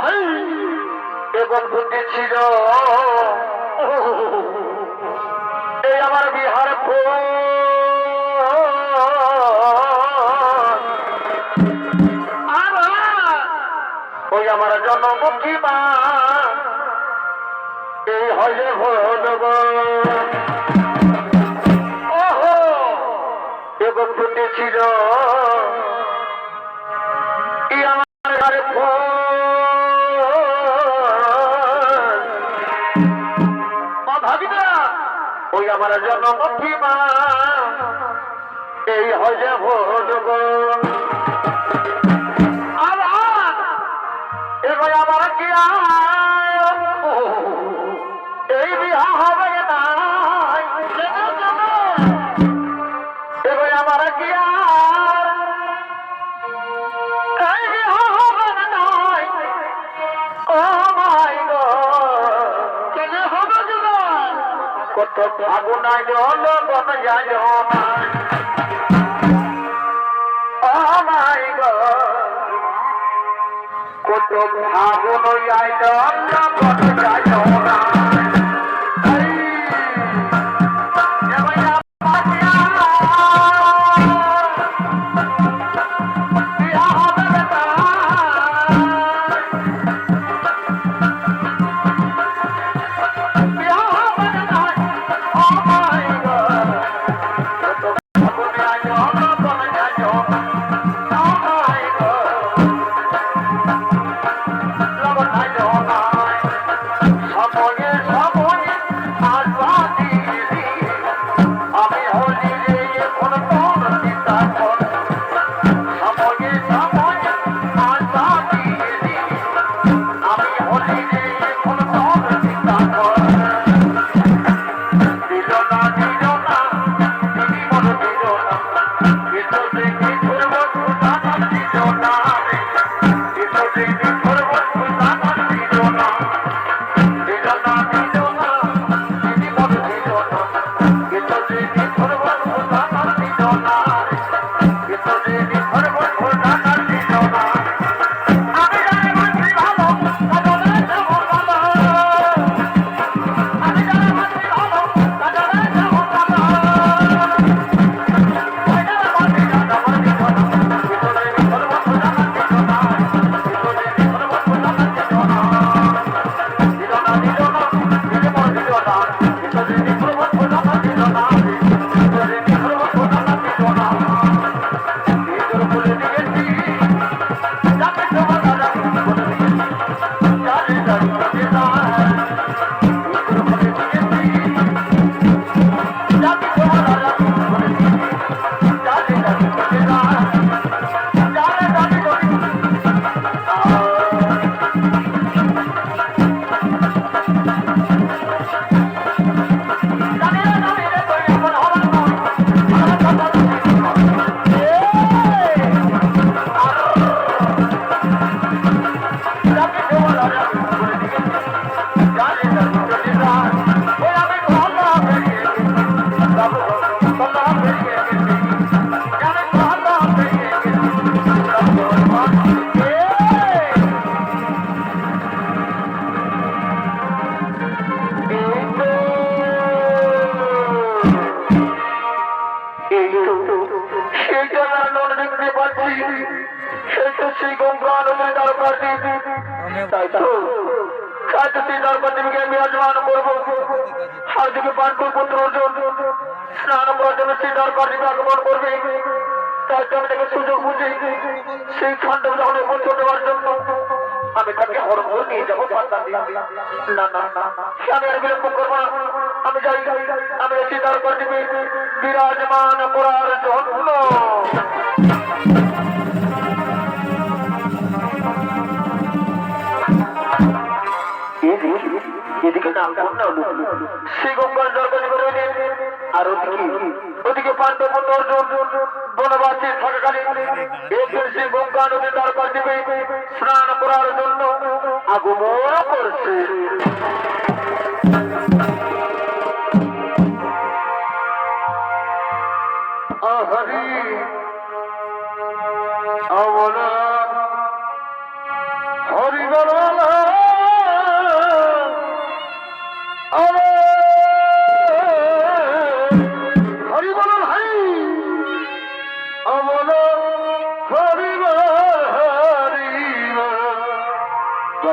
ভাই এবং বুদ্ধি ছিল। এই আমার বিহার ওই আমার জন্মমুখী মা এই হয়ে ওহো এবং ফুটেছিল আমার জন্মমুখী মা এই হজে ভোট আবার এবার আমার কি আর এই বিহা হবে ফাগুন জল বন যায় কত আগুন আইল কত যায় দিকে পাণ্ডু পুত্র অর্জুন। স্নান করার জন্য দরকার দেবী আগমন করবে। তাই তো আমি তাকে সুযোগ বুঝি। সেই খান্ডব যখন পৌঁছে দেওয়ার জন্য আমি তাকে হরমোর নিয়ে যাব না না না। আমি আর বিলম্ব করব না। আমি যাই। আমি বিরাজমান জন্য। এদিকে নাম শ্রী গঙ্গার দরকার করে আর ওদিকে ওদিকে পাণ্ডব অর্জুন বনবাসী থাকাকালীন গঙ্গা নদী দরকার দিবে স্নান করার জন্য আগমন করছে।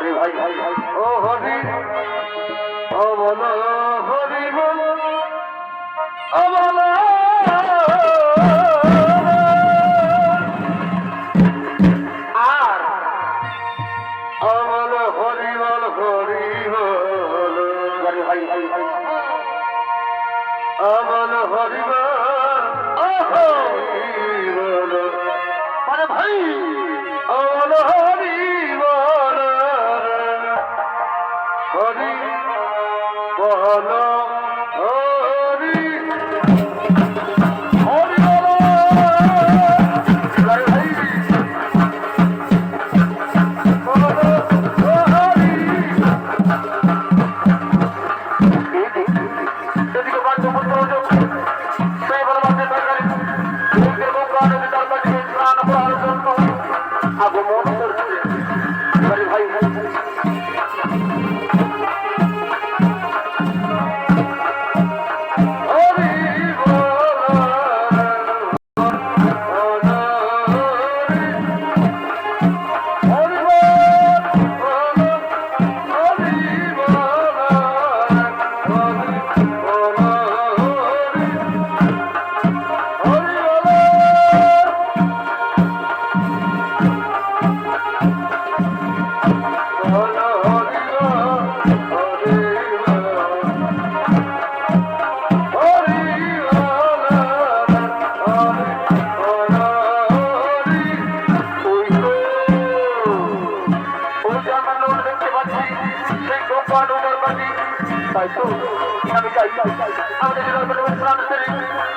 করে ভাই ও হরি। ও বল হরি বল। ও বল।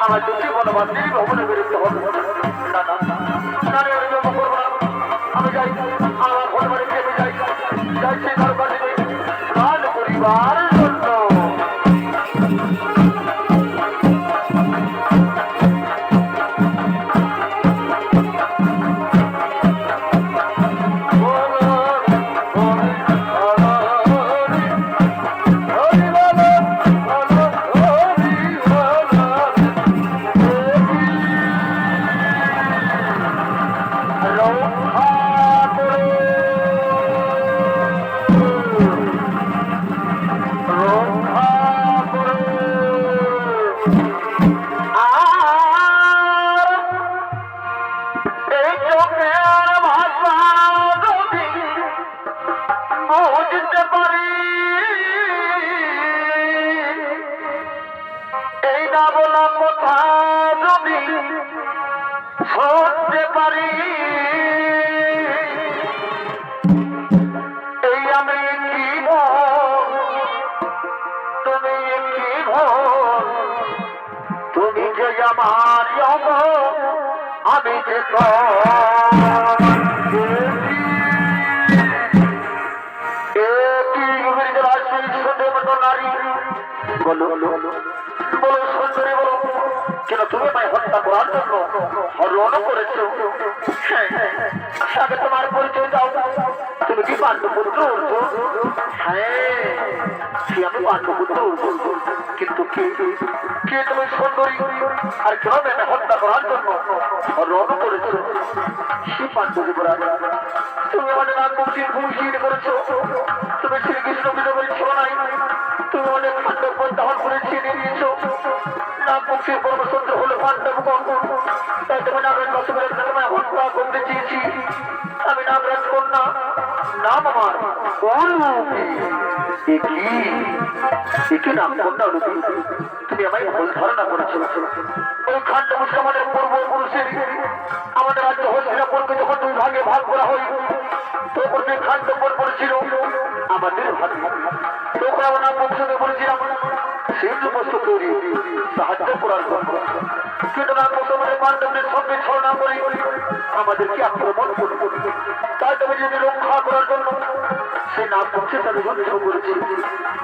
আমার দুটি বনবাসী ভবনে বেরোতে হবে না না না রে, আমি যাই আমার ঘর বাড়ি যাই। যাই করিবার কেন তুমি আমায় হত্যা করার জন্য হরণ করেছ। হ্যাঁ, আগে তোমার অর্জুন হ্যাঁ সে আমি অর্জুন কিন্তু কে কে তুমি সুন্দরী আর মেয়ে হত্যা করার জন্য হরণ করেছ সে পাণ্ডবরাজ তুমি আমাদের নাম মুক্তির ভূমিহীন করেছ তুমি শ্রীকৃষ্ণ বিজয় ছিল নাই তুমি অনেক পাণ্ডব দহন করে ছিনিয়ে নিয়েছো নাম মুক্তির পরমসূত্র হলো পাণ্ডব তাই তুমি নাগরাজ বসবের তোমায় হত্যা করতে চেয়েছি নাম আমার অনুপী কি নাম কন্যা তুমি আমায় ভুল ধারণা করেছ ওই খান্ড আমাদের পূর্বপুরুষের আমাদের রাজ্য হস্তিনাপুরকে যখন দুই ভাগে ভাগ করা হয় তখন খান্ড পর ছিল আমাদের ভাগ তখন আমরা বংশকে বলেছিলাম। সেই সমস্ত তৈরি সাহায্য করার জন্য না প্রথমে পাণ্ডবদের সঙ্গে করি আমাদেরকে আক্রমণ করি তাই তবে যদি রক্ষা করার জন্য সে করেছে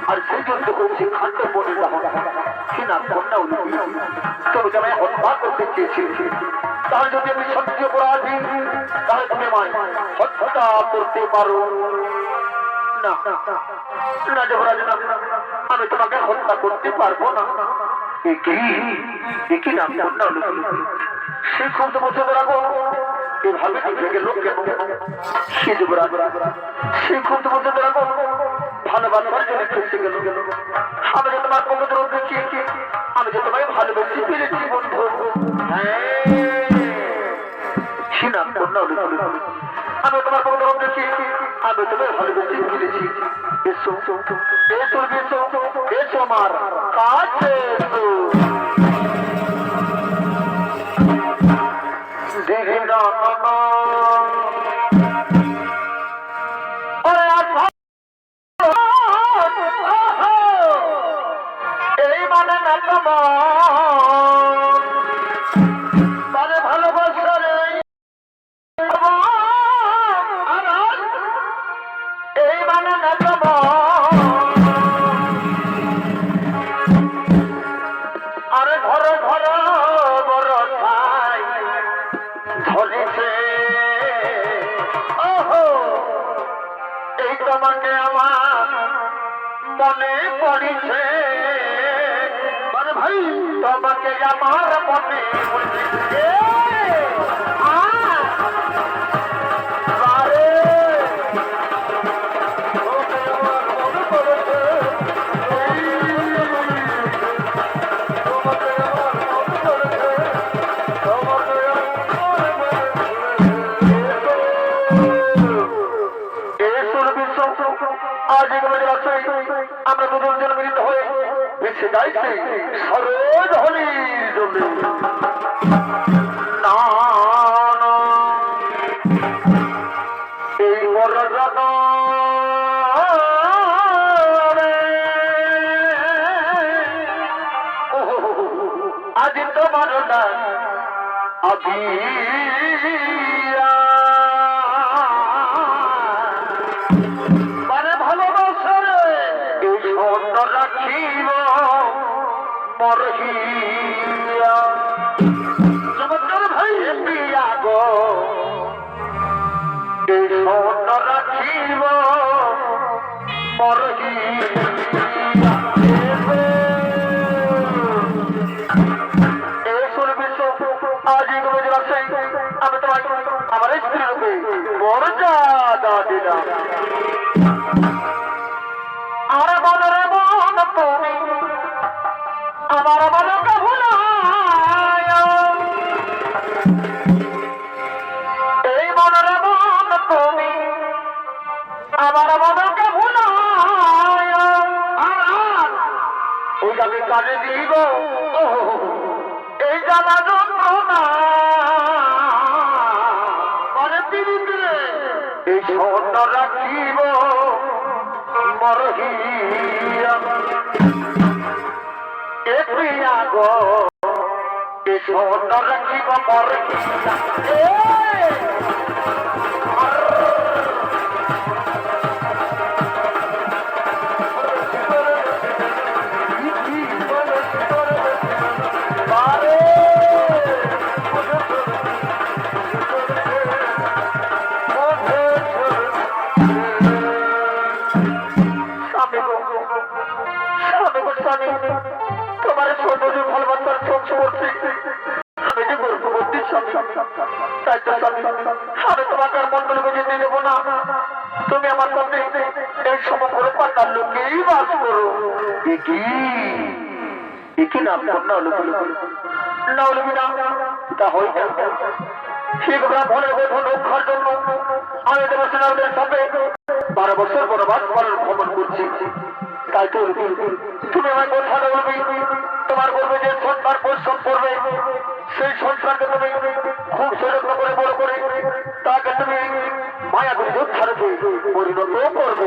আর সেই যুদ্ধ করেছে খাদ্য বনে সে নাম কন্যা তবে তুমি হত্যা করতে চেয়েছি তাহলে যদি আমি সত্য অপরাধী তাহলে তুমি আমায় হত্যা করতে পারো না না যুবরাজ না আমি তোমাকে হত্যা করতে পারব না। এ কি? এ কি নাম উন্নতি সেই খুব বছর রাখো এভাবে ভেঙে লোককে সে যুবরাজ। সে খুব গেল। আমি তোমার পবিত্র দেখি, আমি যে তোমায় ভালোবেসে বন্ধু। সে নাম কন্যা আমি তোমার পবিত্র দেখি, আমি এসো এসো এসো এসো আমার কাছে এসো দিঘিনা ওরে মনে আজ আমরা দুজন জন মিলিত হয়ে গাইছি। সরোজ আজ তোমার না। আবিয়া আমি তোমাকে আমার রূপে মর্যাদা দিলাম আর মনের মন তুমি আমার মনকে ভুলায় এই মনের মন তুমি আমার আর কাজে দিব এই জানা মরহিয়া এ প্রিয়া গো এই স্বর্ণ বারো বছর বনবাস পালন ভ্রমণ করছি তাই তো তুমি আমার কথা বলবি তোমার বলবে যে সন্তান পরিশ্রম করবে সেই সন্তানকে তুমি খুব সযত্ন করে বড় করে তাকে তুমি মায়া করে যোদ্ধার পরিণত করবে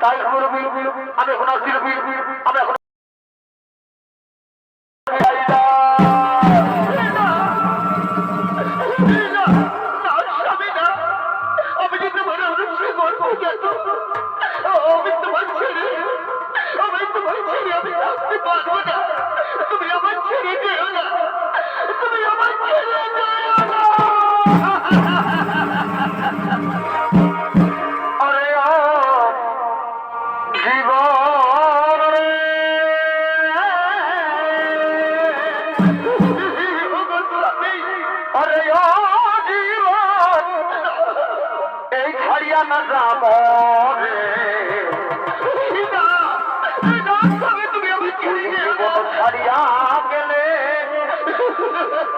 তাই আমি এখন রবি আমি এখন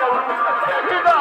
Here we go.